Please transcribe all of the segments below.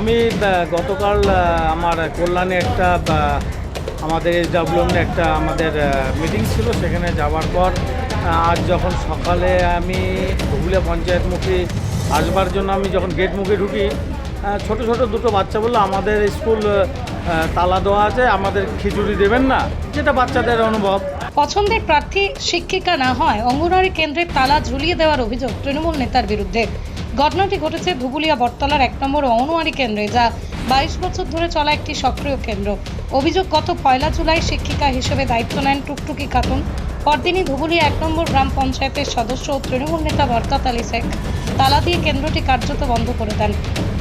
আমি গতকাল আমার কল্যাণে একটা আমাদের এস একটা আমাদের মিটিং ছিল। সেখানে যাওয়ার পর আজ যখন সকালে আমি হুগলিয়া পঞ্চায়েতমুখী আসবার জন্য আমি যখন গেট মুখে ঢুকি ছোট ছোট দুটো বাচ্চা বলল, আমাদের স্কুল তালা দেওয়া আছে, আমাদের খিচুড়ি দেবেন না। যেটা বাচ্চাদের অনুভব। পছন্দের প্রার্থী শিক্ষিকা না হয় অঙ্গনওয়াড়ি কেন্দ্রের তালা ঝুলিয়ে দেওয়ার অভিযোগ তৃণমূল নেতার বিরুদ্ধে। ঘটনাটি ঘটেছে ধুবুলিয়া বটতলার এক নম্বর অঙ্গনওয়াড়ি কেন্দ্রে, যা বাইশ বছর ধরে চলা একটি সক্রিয় কেন্দ্র। অভিযোগ, গত পয়লা জুলাই শিক্ষিকা হিসেবে দায়িত্ব নেন টুকটুকি খাতুন। পরদিনই ধুবুলিয়া এক নম্বর গ্রাম পঞ্চায়েতের সদস্য ও তৃণমূল নেতা বরকাত আলী শেখ তালা দিয়ে কেন্দ্রটি কার্যত বন্ধ করে দেন।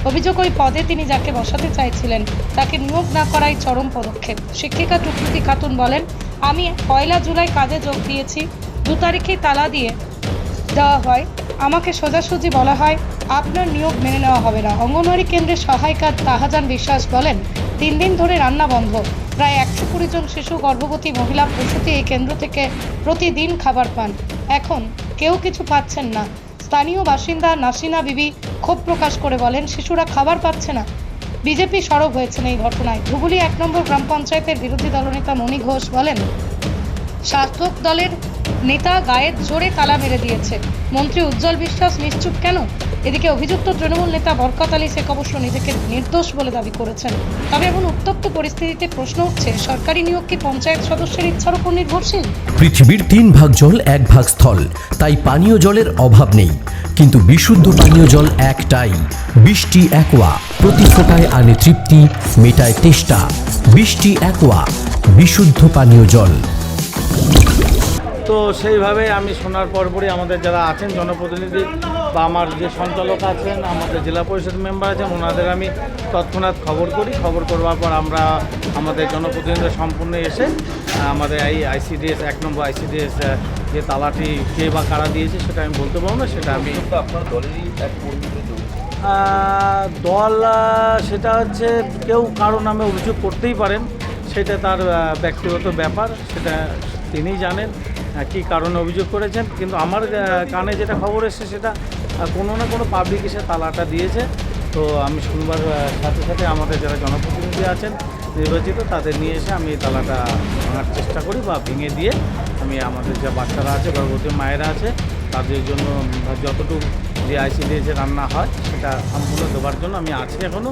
অভিযোগ, ওই পদে তিনি যাকে বসাতে চাইছিলেন, তাকে নিয়োগ না করাই চরম পদক্ষেপ। শিক্ষিকা টুকটুকি খাতুন বলেন, আমি পয়লা জুলাই কাজে যোগ দিয়েছি। দু তারিখেই তালা দিয়ে দেওয়া হয়। আমাকে সোজাসুজি বলা হয়, আপনার নিয়োগ মেনে নেওয়া হবে না। অঙ্গনওয়াড়ি কেন্দ্রের সহায়িকা তাহাজান বিশ্বাস বলেন, তিন দিন ধরে রান্না বন্ধ। প্রায় একশো কুড়ি জন শিশু, গর্ভবতী মহিলা প্রসূতি এই কেন্দ্র থেকে প্রতিদিন খাবার পান। এখন কেউ কিছু পাচ্ছেন না। স্থানীয় বাসিন্দা নাসিনা বিবি ক্ষোভ প্রকাশ করে বলেন, শিশুরা খাবার পাচ্ছে না। বিজেপি সরব হয়েছেন এই ঘটনায়। ধুবুলি এক নম্বর গ্রাম পঞ্চায়েতের বিরোধী দলনেতা মণি ঘোষ বলেন শাসক দলের নেতা গায়ের জোরে তালা মেরে দিয়েছে। মন্ত্রী উজ্জ্বল বিশ্বাস নিশ্চুপ কেন? এদিকে অভিযুক্ত তৃণমূল নেতা বরকত আলী শেখ অবশ্য নিজেকে নির্দোষ বলে দাবি করেছেন। তবে এমন উত্তপ্ত পরিস্থিতিতে প্রশ্ন উঠছে, সরকারি নিয়োগ কি পঞ্চায়েত সদস্যের ইচ্ছার উপর নির্ভরশীল? পৃথিবীর তিন ভাগ জল, এক ভাগ স্থল, তাই পানীয় জলের অভাব নেই। কিন্তু বিশুদ্ধ পানীয় জল একটাই, বৃষ্টি একোয়া, প্রতি ফোটায় আনে তৃপ্তি, মেটায় তেষ্টা। বৃষ্টি একোয়া, বিশুদ্ধ পানীয় জল। তো সেইভাবে আমি শোনার পরপরই আমাদের যারা আছেন জনপ্রতিনিধি বা আমার যে সঞ্চালক আছেন আমাদের জেলা পরিষদ মেম্বার আছেন ওনাদের আমি তৎক্ষণাৎ খবর করি। খবর করবার পর আমরা আমাদের জনপ্রতিনিধি সম্পূর্ণ এসে আমাদের এই আইসিডিএস এক নম্বর আইসিডিএস যে তালাটি কে বা কারা দিয়েছে সেটা আমি বলতে পারব না সেটা আমি আপনার দলেরই এক কর্মী দল সেটা হচ্ছে কেউ কারও নামে অভিযোগ করতেই পারেন সেটা তার ব্যক্তিগত ব্যাপার সেটা তিনিই জানেন। কী কারণে অভিযোগ করেছেন? কিন্তু আমার কানে যেটা খবর এসছে সেটা কোনো না কোনো পাবলিক এসে তালাটা দিয়েছে। তো আমি শুনবার সাথে সাথে আমাদের যারা জনপ্রতিনিধি আছেন, নির্বাচিত, তাদের নিয়ে এসে আমি তালাটা ভাঙার চেষ্টা করি বা ভেঙে দিয়ে আমি আমাদের যা বাচ্চারা আছে, গর্ভবতী মায়েরা আছে, তাদের জন্য যতটুকু যে আইসিডিএস যে রান্না হয়, সেটা সম্পূর্ণ দেওয়ার জন্য আমি আছি এখনও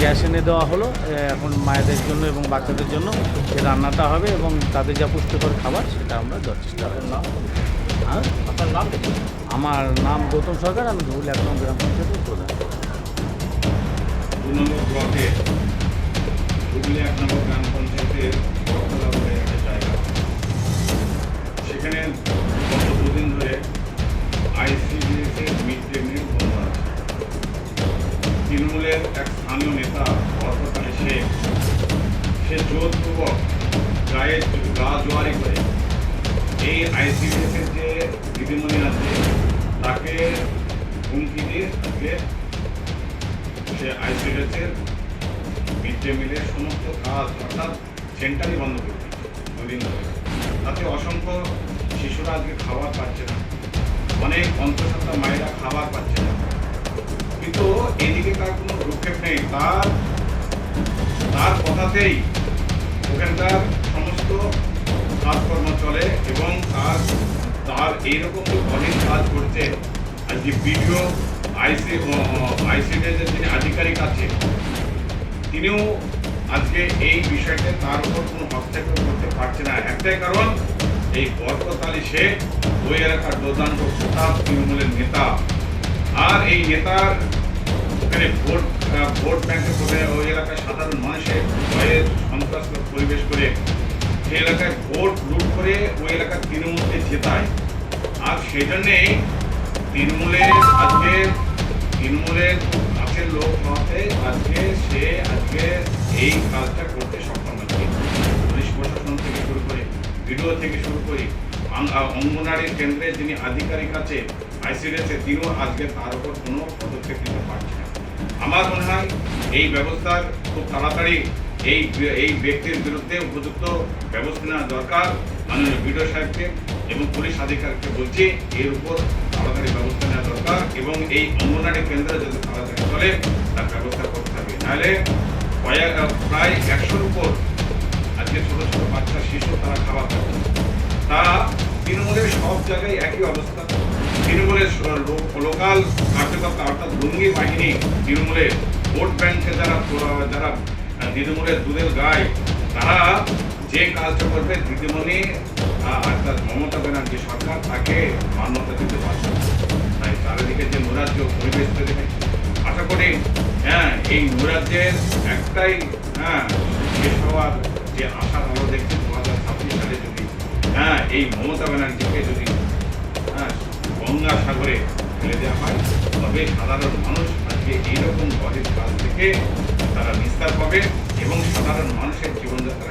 গ্যাস এনে দেওয়া হলো এখন মায়েদের জন্য এবং বাচ্চাদের জন্য এই রান্নাটা হবে এবং তাদের যা পুষ্টিকর খাবার, সেটা আমরা নাম আর আপনার নাম আমার নাম গৌতম সরকার, আমি ধুবুল এক নম্বর গ্রাম পঞ্চায়েতের প্রধান। এক গ্রাম পঞ্চায়েতের সেখানে দুদিন ধরে আইসিডিএস এর মিড ডে মিল বন্ধ তৃণমূলের এক স্থানীয় নেতা সে। জোরপূর্বক গায়ে গা জোয়ারি করে। এই আইসিডিএস এর যে দিদিমণি আছে, তাকে হুমকি দিয়ে আজকে সে আইসিডিএসের মিড ডে মিলের সমস্ত কাজ অর্থাৎ সেন্টারই বন্ধ করে দিয়েছে। দুদিন ধরে। তাতে অসংখ্য শিশুরা আজকে খাবার পাচ্ছে না। অনেক অন্তঃসত্ত্বা মায়েরা খাবার পাচ্ছে না। কিন্তু এদিকে তার কোনো ভ্রুক্ষেপ নেই। তার তার কথাতেই ওখানকার সমস্ত কাজকর্ম চলে এবং তার তার এইরকম যে অনেক কাজ করছে আজকে বিডিও, আইসি আইসিডিএস এর যিনি আধিকারিক আছে, তিনিও আজকে এই বিষয়টা তার উপর কোনো হস্তক্ষেপ করতে পারছে না। একটাই কারণ এই বরকত শেখ ওই এলাকার দুর্দান্ত প্রতাপ তৃণমূলের নেতা। আর এই নেতার ওখানে ভোট ভোট ব্যাংকে করে ওই এলাকার সাধারণ মানুষের ভয়ের সন্ত্রাস পরিবেশ করে সেই এলাকায় ভোট লুট করে ওই এলাকার তৃণমূলকে জেতায়। আর সেই জন্যেই তৃণমূলের আজকে, তৃণমূলের কাছের লোক হওয়াতে আজকে সে, আজকে এই কাজটা করতে সক্ষম ভিডিও থেকে শুরু করি। অঙ্গনারী কেন্দ্রের যিনি আধিকারিক আছে আইসিডিএসে তিনিও আজকে তার উপর কোনো পদক্ষেপ নিতে পারছে না। আমার মনে হয় এই ব্যবস্থার খুব তাড়াতাড়ি এই এই ব্যক্তির বিরুদ্ধে উপযুক্ত ব্যবস্থা নেওয়া দরকার। মাননীয় বিডিও সাহেবকে এবং পুলিশ আধিকারিককে বলছি, এর উপর তাড়াতাড়ি ব্যবস্থা নেওয়া দরকার এবং এই অঙ্গনারী কেন্দ্র যদি তাড়াতাড়ি চলে, তার ব্যবস্থা করতে হবে। নাহলে প্রায় একশোর উপর আজকে ছোট ছোট বাচ্চা, শিশু, তারা খাবার পাচ্ছে না। তা তৃণমূলের সব জায়গায় একই অবস্থা তৃণমূলের লোকাল কার্যকর্তা অর্থাৎ লুঙ্গি বাহিনী তৃণমূলের ভোট ব্যাংকে যারা যারা তৃণমূলের দুধের গায়ে, তারা যে কাজটা করবে দিদিমণি অর্থাৎ মমতা ব্যানার্জি সরকার তাকে মান্যতা দিতে পারছে। তাই চারিদিকে যে নৈরাজ্য পরিবেশ তৈরি আশা করি হ্যাঁ এই নৈরাজ্যের একটাই হ্যাঁ শেষ যে আশা আলো দেখছি দু হাজার ছাব্বিশ সালে যদি হ্যাঁ এই মমতা ব্যানার্জিকে যদি হ্যাঁ গঙ্গা সাগরে ফেলে দেওয়া হয়, তবে সাধারণ মানুষ আজকে এইরকম গরিব কাজ থেকে তারা নিস্তার পাবে এবং সাধারণ মানুষের জীবনযাত্রা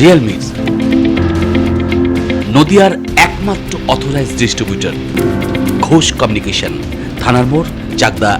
রিয়েলমি নদিয়ার একমাত্র অথরাইজড ডিস্ট্রিবিউটার ঘোষ কমিউনিকেশন থানার মোড় চাকদা